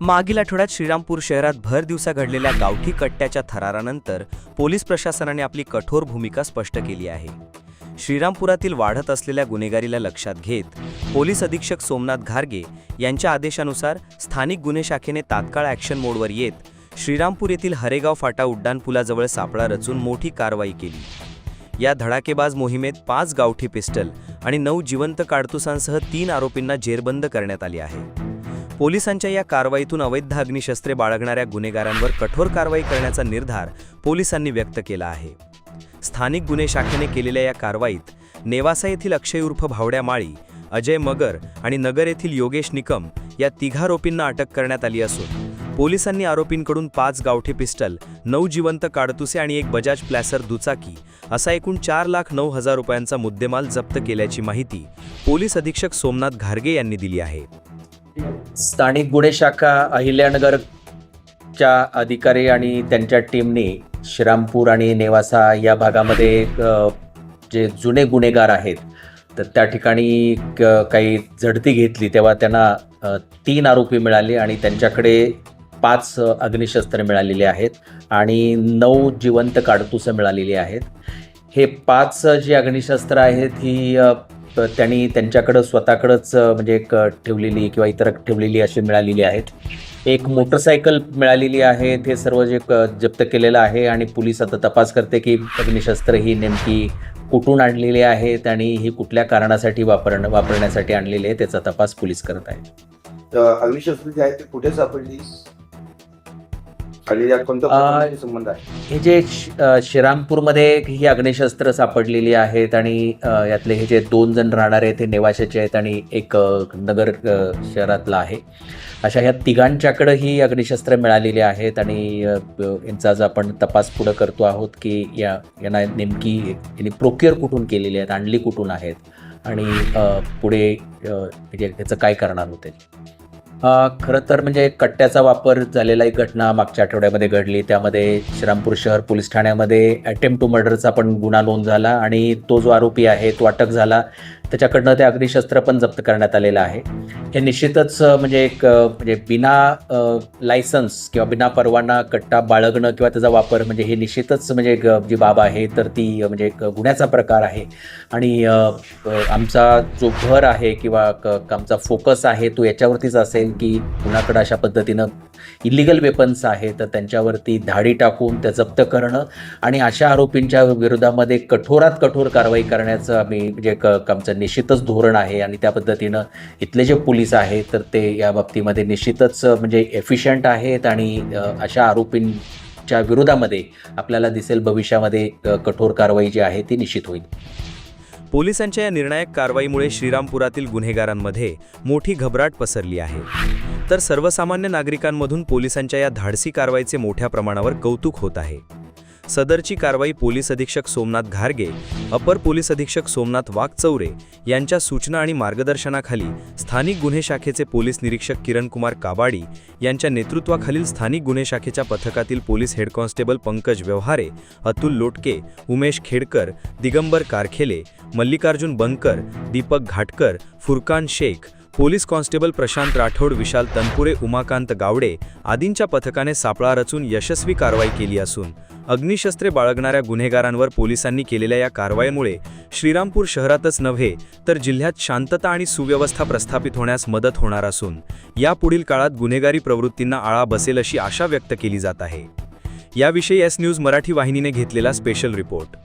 मागील आठवड्यात श्रीरामपूर शहरात भर दिवसा घडलेल्या गावठी कट्ट्याच्या थरारानंतर पोलीस प्रशासनाने आपली कठोर भूमिका स्पष्ट केली आहे. श्रीरामपुरातील वाढत असलेल्या गुन्हेगारीला लक्षात घेत पोलीस अधीक्षक सोमनाथ घारगे यांच्या आदेशानुसार स्थानिक गुन्हे शाखेने तात्काळ ॲक्शन मोडवर येत श्रीरामपूर येथील हरेगाव फाटा उड्डाणपुलाजवळ सापळा रचून मोठी कारवाई केली. या धडाकेबाज मोहिमेत पाच गावठी पिस्टल आणि नऊ जिवंत काडतुसांसह तीन आरोपींना जेरबंद करण्यात आली आहे. पोलिसांच्या या कारवाईतून अवैध अग्निशस्त्रे बाळगणाऱ्या गुन्हेगारांवर कठोर कारवाई करण्याचा निर्धार पोलिसांनी व्यक्त केला आहे. स्थानिक गुन्हे शाखेने केलेल्या या कारवाईत नेवासा येथील अक्षय उर्फ भावड्या माळी अजय मगर आणि नगर येथील योगेश निकम या तिघा आरोपींना अटक करण्यात आली असून पोलिसांनी आरोपींकडून पाच गावठी पिस्टल नऊ जिवंत काडतुसे आणि एक बजाज प्लॅसर दुचाकी असा एकूण चार लाख नऊ हजार रुपयांचा मुद्देमाल जप्त केल्याची माहिती पोलीस अधीक्षक सोमनाथ घारगे यांनी दिली आहे. स्थानिक गुन्हे शाखा अहिल्यानगरच्या अधिकारी आणि त्यांच्या टीमने श्रीरामपूर आणि नेवासा या भागामध्ये जे जुने गुन्हेगार आहेत तर त्या ठिकाणी क- काही झडती घेतली. तेव्हा त्यांना तीन आरोपी मिळाले आणि त्यांच्याकडे पाच अग्निशस्त्र मिळालेली आहेत आणि नऊ जिवंत काडतुसं मिळालेली आहेत. हे पाच जी अग्निशस्त्र आहेत ही त्यांनी त्यांच्याकडं स्वतःकडंच म्हणजे एक ठेवलेली किंवा इतर ठेवलेली अशी मिळालेली आहेत. एक मोटरसायकल मिळालेली आहे ते सर्व जे जप्त केलेलं आहे आणि पोलीस आता तपास करते की अग्निशस्त्र ही नेमकी कुठून आणलेली आहेत आणि ही कुठल्या कारणासाठी वापरणं वापरण्यासाठी आणलेली आहे त्याचा तपास पोलीस करत आहेत. अग्निशस्त्र जे आहे ते कुठे सापडली? आणि यात कोणता अं, प्रकारचे संबंध आहे? हे जे श- अ, श्रीरामपूरमध्ये ही अग्निशस्त्र सापडलेली आहेत आणि अ, यातले हे जे दोन जण राहणारे आहेत ते नेवाशाचे आहेत आणि एक अ, नगर अ, शहरातला आहे. अशा ह्या तिघांच्याकडं ही अग्निशस्त्र मिळालेली आहेत आणि अ, यांचा आज आपण तपास पुढं करतो आहोत की या यांना नेमकी यांनी प्रोक्युअर कुठून केलेली आहेत आणली कुठून आहेत आणि अ, पुढे अ, म्हणजे ह्याचं काय करणार होते? खरं तर म्हणजे कट्ट्याचा वापर झालेला एक घटना मागच्या आठवड्यामध्ये घडली. त्यामध्ये श्रीरामपूर शहर पोलीस ठाण्यामध्ये अटेम्प्ट टू मर्डरचा पण गुन्हा नोंद झाला आणि तो जो आरोपी आहे तो अटक झाला. त्याच्याकडनं ते अग्निशस्त्र पण जप्त करण्यात आलेलं आहे. हे निश्चितच म्हणजे एक म्हणजे बिना लायसन्स किंवा बिना परवाना कट्टा बाळगणं किंवा त्याचा वापर म्हणजे हे निश्चितच म्हणजे जी बाब आहे तर ती म्हणजे एक गुन्ह्याचा प्रकार आहे. आणि आमचा जो भर आहे किंवा क- आमचा फोकस आहे तो याच्यावरतीच असेल की कुणाकडं अशा पद्धतीनं इलिगल वेपन्स आहे तर त्यांच्यावरती धाडी टाकून त्या जप्त करणं आणि अशा आरोपींच्या विरोधामध्ये कठोरात कठोर कारवाई करण्याचं आम्ही म्हणजे क- आमचं निश्चितच धोरण आहे आणि त्या पद्धतीनं इथले जे पोलीस आहेत तर ते या बाबतीमध्ये निश्चितच म्हणजे एफिशियंट आहेत आणि अशा आरोपींच्या विरोधामध्ये आपल्याला दिसेल भविष्यामध्ये कठोर कारवाई जी आहे ती निश्चित होईल. पोलिसांच्या या निर्णायक कारवाईमुळे श्रीरामपुरातील गुन्हेगारांमध्ये मोठी घबराट पसरली आहे. तर सर्वसामान्य नागरिकांमधून पोलिसांच्या या धाडसी कारवाईचे मोठ्या प्रमाणावर कौतुक होत आहे. सदरची कारवाई पोलीस अधीक्षक सोमनाथ घारगे अपर पोलीस अधीक्षक सोमनाथ वाघचौरे यांच्या सूचना आणि मार्गदर्शनाखाली स्थानिक गुन्हे शाखेचे पोलीस निरीक्षक किरणकुमार काबाडी यांच्या नेतृत्वाखालील स्थानिक गुन्हे शाखेच्या पथकातील police head constable Pankaj Vyavahare Atul Lotke Umesh Khedkar Digambar Karkhele Mallikarjun Bankar Deepak Ghatkar Furqan Shaikh police constable Prashant Rathod Vishal Tanpure Umakant Gawade आदींच्या पथकाने सापळा रचून यशस्वी कारवाई केली असून अग्निशस्त्रे बाळगणाऱ्या गुन्हेगारांवर पोलिसांनी केलेल्या या कारवाईमुळे श्रीरामपूर शहरातच नव्हे तर जिल्ह्यात शांतता आणि सुव्यवस्था प्रस्थापित होण्यास मदत होणार असून यापुढील काळात गुन्हेगारी प्रवृत्तींना आळा बसेल अशी आशा व्यक्त केली जात आहे. याविषयी एस न्यूज मराठी वाहिनीने घेतलेला स्पेशल रिपोर्ट.